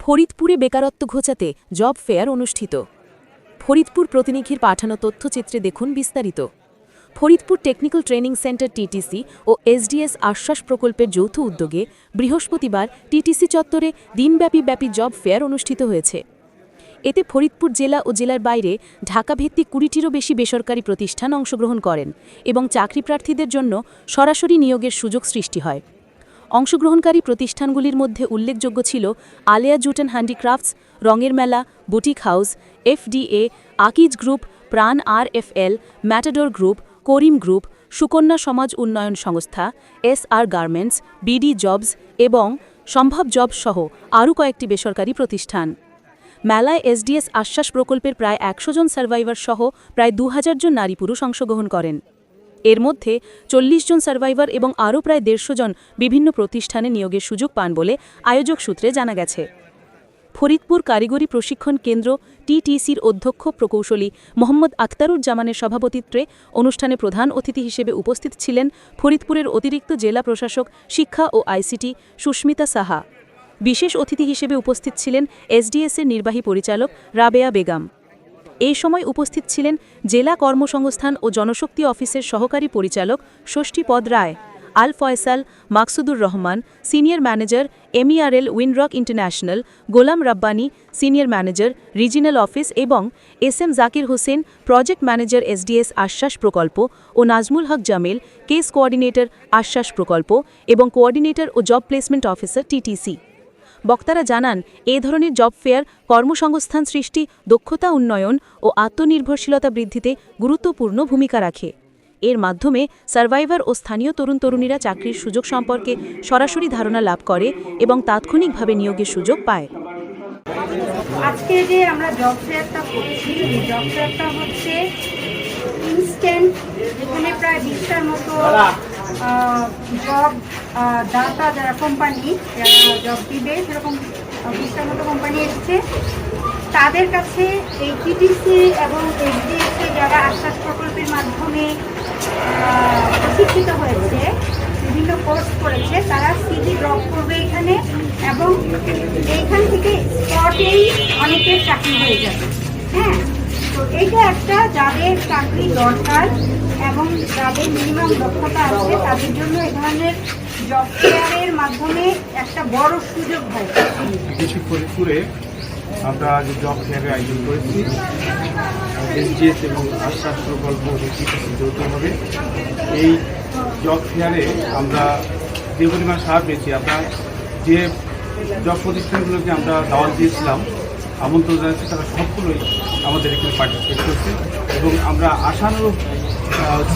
ফরিদপুরে বেকারত্ব ঘোচাতে job fair অনুষ্ঠিত। ফরিদপুর প্রতিনিধির পাঠানো তথ্যচিত্রে দেখুন বিস্তারিত। Faridpur technical training centre TTC ও এসডিএস আশ্বাস প্রকল্পের যৌথ উদ্যোগে বৃহস্পতিবার টিটিসি চত্বরে দিনব্যাপী ব্যাপী জব ফেয়ার অনুষ্ঠিত হয়েছে। এতে ফরিদপুর জেলা ও জেলার বাইরে ঢাকাভিত্তিক কুড়িটিরও বেশি বেসরকারি প্রতিষ্ঠান অংশগ্রহণ করেন এবং চাকরি প্রার্থীদের জন্য সরাসরি নিয়োগের সুযোগ সৃষ্টি হয়। অংশগ্রহণকারী প্রতিষ্ঠানগুলির মধ্যে উল্লেখযোগ্য ছিল আলেয়া জুটেন হ্যান্ডিক্রাফটস, রঙের মেলা, boutique house, FDA, Akij group, Pran R F L Matador group, Karim group, Sukanya সমাজ উন্নয়ন সংস্থা S R garments, BD jobs এবং সম্ভব জব সহ আরও কয়েকটি বেসরকারি প্রতিষ্ঠান। মেলায় এসডিএস আশ্বাস প্রকল্পের প্রায় একশো জন সার্ভাইভার সহ প্রায় দু হাজার জন নারী পুরুষ অংশগ্রহণ করেন। এর মধ্যে চল্লিশ জন সার্ভাইভার এবং আরও প্রায় দেড়শো জন বিভিন্ন প্রতিষ্ঠানে নিয়োগের সুযোগ পান বলে আয়োজক সূত্রে জানা গেছে। ফরিদপুর কারিগরি প্রশিক্ষণ কেন্দ্র টিটিসির অধ্যক্ষ প্রকৌশলী মোহাম্মদ আখতারুজ্জামানের সভাপতিত্বে অনুষ্ঠানে প্রধান অতিথি হিসেবে উপস্থিত ছিলেন ফরিদপুরের অতিরিক্ত জেলা প্রশাসক, শিক্ষা ও আইসিটি সুস্মিতা সাহা। বিশেষ অতিথি হিসেবে উপস্থিত ছিলেন এসডিএসের নির্বাহী পরিচালক রাবেয়া বেগম। এই সময় উপস্থিত ছিলেন জেলা কর্মসংস্থান ও জনশক্তি অফিসের সহকারী পরিচালক Shashthipada Roy, Al Faisal, Maksudur Rahman, senior manager MERL Winrock International, Golam Rabbani, senior manager regional office এবং S M Zakir Hossain, project manager SDS আশ্বাস প্রকল্প ও নাজমুল হক জামিল, কেস কোঅর্ডিনেটর আশ্বাস প্রকল্প এবং কোঅর্ডিনেটর ও জব প্লেসমেন্ট অফিসার টিটিসি বক্তারা জানান, এ ধরনের জব ফেয়ার, কর্মসংস্থান সৃষ্টি, দক্ষতা উন্নয়ন ও আত্মনির্ভরশীলতা বৃদ্ধিতে গুরুত্বপূর্ণ ভূমিকা রাখে। এর মাধ্যমে সার্ভাইভার ও স্থানীয় তরুণ তরুণীরা চাকরির সুযোগ সম্পর্কে সরাসরি ধারণা লাভ করে এবং তাৎক্ষণিকভাবে নিয়োগের সুযোগ পায়। আজকে যে আমরা জব ফেয়ারটা করছি জব ফেয়ারটা হচ্ছে ইনস্ট্যান্ট যেখানে প্রায় বিশটার মতো জব দাতা যারা কোম্পানি যারা জব দিবে, সেরকম বিশটার মতো কোম্পানি এসছে। তাদের কাছে এই টিটিসি এবং এইচডিএসএ যারা আশ্বাস প্রকল্পের মাধ্যমে প্রশিক্ষিত হয়েছে, বিভিন্ন কোর্স করেছে, তারা সিডি ড্রপ করবে এখানে এবং এইখান থেকে স্পটেই অনেকের চাকরি হয়ে যাবে। হ্যাঁ তো এইটা একটা যাদের চাকরি দরকার। এবং যাদের মিনিমাম দক্ষতা আছে, তাদের জন্য এই ধরনের জব ফেয়ারের মাধ্যমে একটা বড় সুযোগ হয়। আমরা আজ জব ফেয়ারের আয়োজন করেছি এসজিএস এবং আশ্বাস প্রকল্প যৌথভাবে এই জব ফেয়ারে আমরা যে পরিমাণ সার পেয়েছি, আমরা যে জব প্রতিষ্ঠানগুলোকে আমরা দাওয়াত দিয়েছিলাম আমন্ত্রণ জানাচ্ছি তারা সবগুলোই আমাদের এখানে পার্টিসিপেট করছে এবং আমরা আশানুরূপ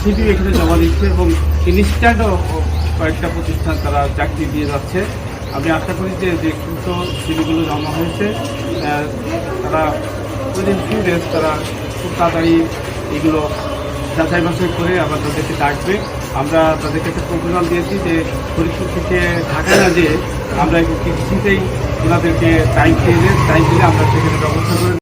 সিভি এখানে জমা দিচ্ছে এবং ইনস্ট্যান্টও কয়েকটা প্রতিষ্ঠান তারা চাকরি দিয়ে যাচ্ছে। আমি আশা করি যে যে দ্রুত সিভিগুলো জমা হয়েছে তারা উইদিন ফিউ ডেজ তারা খুব তাড়াতাড়ি এগুলো যাচাই বাছাই করে আবার তাদেরকে ডাকবে। আমরা তাদেরকে একটা প্রোগ্রাম দিয়েছি যে ফরিদপুর থেকে না যেয়ে আমরা একটু কৃষিতেই ওনাদেরকে টাইম দিয়ে টাইম দিলে আমরা সেখানে ব্যবস্থা করে